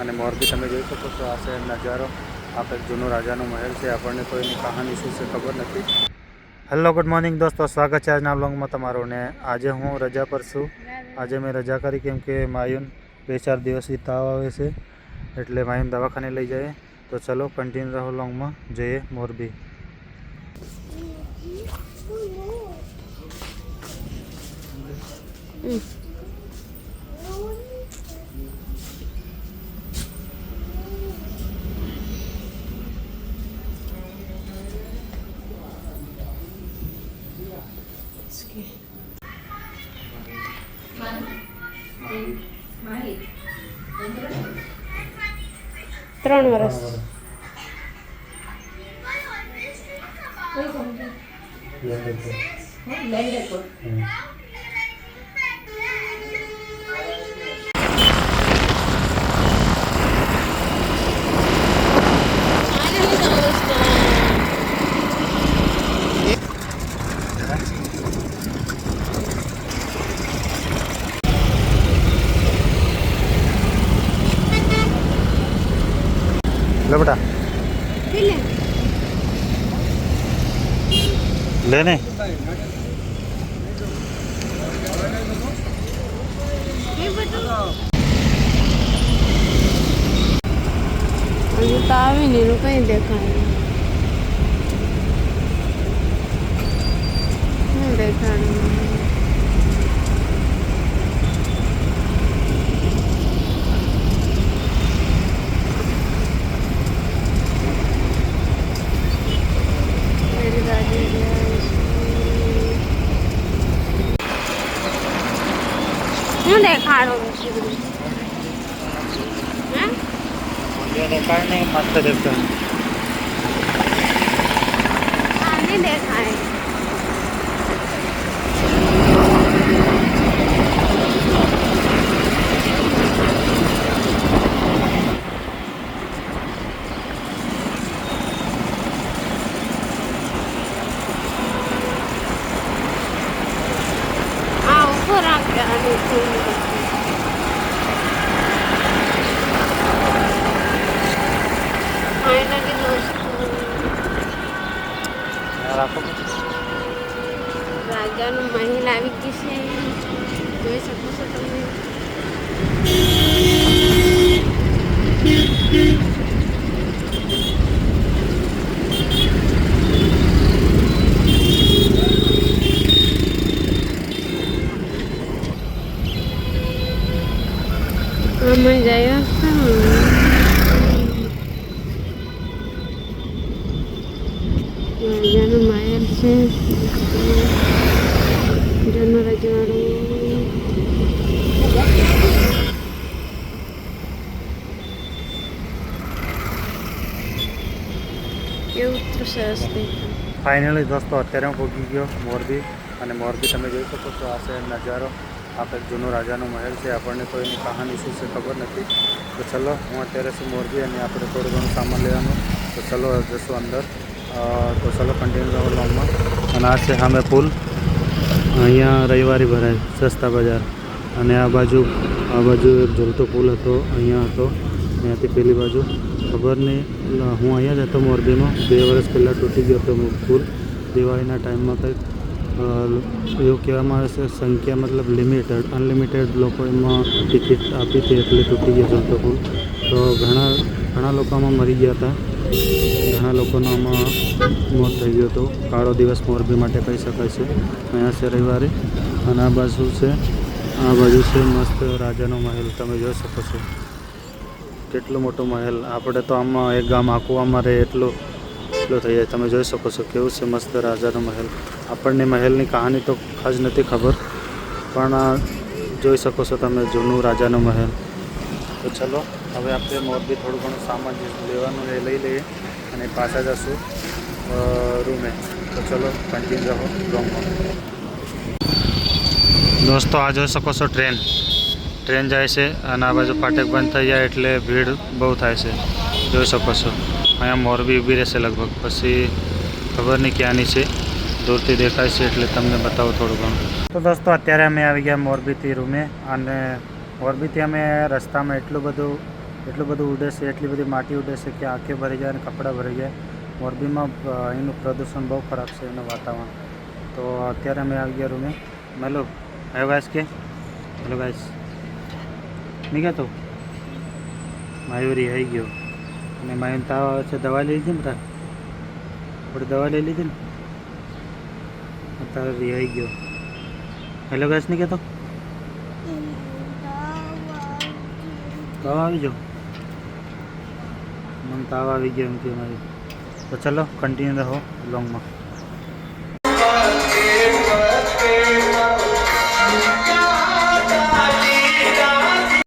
અને મોરબી તમે જોઈ શકો છો, આ શહેર નજારો, આ કંઈક જૂનો રાજાનો મહેલ છે, આપણને કોઈની કહાની શું છે ખબર નથી. હેલો ગુડ મોર્નિંગ દોસ્તો, સ્વાગત છે આજના બ્લોગમાં તમારું ને આજે હું રજા પર છું. આજે મેં રજા કરી કેમ કે માયુન બે ચાર દિવસથી તાવ આવે છે, એટલે માયુન દવાખાને લઈ જાય. તો ચલો કન્ટિન્યુ રહો લોંગમાં જઈએ મોરબી. ત્રણ વર્ષ લે લેને હજુ તો આવી ને એનું કઈ દેખાય નહીં મસ્ત દેખતો આ નહીં દેખાય આ ઉપર રાખ્યા ફાઇનલી દોસ્તો રાખો રાજાનું મહેલ આવી ગયું છે જોઈ શકો છો તમે આમાં જયા રાજાનું મહેલ છે. જૂનું રજવાડું. ફાઇનલી દોસ્તો, અત્યારે હું પહોંચી ગયો, મોરબી. અને મોરબી તમે જોઈ શકો છો, આ શહેર નજારો. આપણે જૂનો રાજાનો મહેલ છે, આપણને તો એની કહાની શું છે ખબર નથી. તો ચલો, હું અત્યારે છું મોરબી અને આપણે થોડું ઘણું સામાન લેવાનું. તો ચલો, જશું અંદર. તો ચલો કન્ટિન્યુ રહો લોંગમાં અને આ છે સામે પુલ. અહીંયા રવિવારી ભરાય સસ્તા બજાર. અને આ બાજુ આ બાજુ એક ઝૂલતો પુલ હતો, અહીંયા હતો. ત્યાંથી પેલી બાજુ. ખબર નહીં હું અહીંયા જ હતો મોરબીમાં. બે વર્ષ પહેલાં તૂટી ગયો હતો પુલ. દિવાળીના ટાઈમમાં કંઈક એવું કહેવામાં આવે છે, સંખ્યા મતલબ લિમિટેડ, અનલિમિટેડ લોકો એમાં ટિકિટ આપી હતી એટલે તૂટી ગયો ઝૂલતો પુલ. તો ઘણા ઘણા લોકોમાં મરી ગયા હતા. ઘણા લોકોનો આમાં મોત થઈ ગયો હતો. કાળો દિવસ મોરબી માટે કહી શકાય છે. અહીંયા છે રવિવારે. અને આ બાજુ છે, આ બાજુ છે મસ્ત રાજાનો મહેલ. તમે જોઈ શકો છો. કેટલો મોટો મહેલ. આપણે તો આમાં એક ગામ આખું આમાં રહે એટલો એટલો થઈ જાય. તમે જોઈ શકો છો કેવું છે મસ્ત રાજાનો મહેલ. આપણને મહેલની કહાની તો ખાસ નથી ખબર, પણ જોઈ શકો છો તમે જૂનું રાજાનો મહેલ. તો ચલો, હવે આપણે મોરબી થોડું ઘણું સામાન લેવાનું એ લઈ લઈએ. અને પાછા જશું રૂમે. તો ચલો કન્ટિન્યુ રહો બ્લોગમાં દોસ્તો, આ જોઈ શકો છો ટ્રેન. ટ્રેન જાય છે અને આ બાજુ ફાટક બંધ થઈ જાય એટલે ભીડ બહુ થાય છે. જોઈ શકો છો. અહીંયા મોરબી ઊભી રહેશે લગભગ. પછી ખબર નહીં ક્યાંની છે. દૂરથી દેખાય છે એટલે તમને બતાવો થોડું ઘણું. તો દોસ્તો, અત્યારે અમે આવી ગયા મોરબીથી રૂમે અને મોરબીથી અમે રસ્તામાં એટલું બધું એટલું બધું ઉડે છે, એટલી બધી માટી ઉડે છે કે આંખે ભરી જાય અને કપડાં ભરી જાય. મોરબીમાં અહીંનું પ્રદૂષણ બહુ ખરાબ છે એનું વાતાવરણ. તો અત્યારે અમે આવી ગયા રૂમે. મેલો આવ્યો ગાઈસ કે? Hello guys. નહીં કહેતો? મયુરી આવી ગયો. અને મયુર તાવ આવે છે, દવા લઈ લીધી ને તાર? આપણે દવા લઈ લીધી ને? અત્યારે રિહાઈ ગયો. હેલો ગાઈસ, નહીં કહેતો? તાવ આવી જાઓ મને તાવ આવી ગયો એમ કે મારી. તો ચલો કન્ટિન્યુ રહો લોંગમાં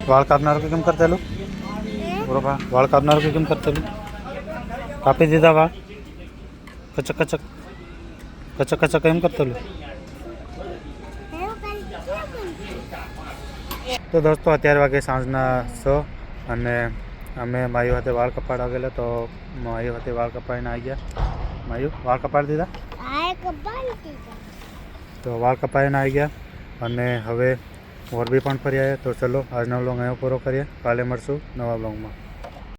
વાળ કાપનારો કે કેમ કરતેલું બરોબર વાળ કાપનારો કે કેમ કરતેલું કાપી દીધા વાળ? કચક કચક કચક કચક એમ કરતેલું તો દોસ્તો અત્યારે વાગે સાંજના સો અને અમે માયુ હાથે વાળ કપાડવા ગયેલા તો માયુ હાથે વાળ કપાડીને આવી ગયા. માયુ વાળ કપાડી દીધા? તો વાળ કપાડીને આવી ગયા અને હવે મોરબી પણ ફરી આવ્યા. તો ચલો આજનો બ્લોગ અહીંયા પૂરો કરીએ. કાલે મળશું નવા વ્લોગમાં.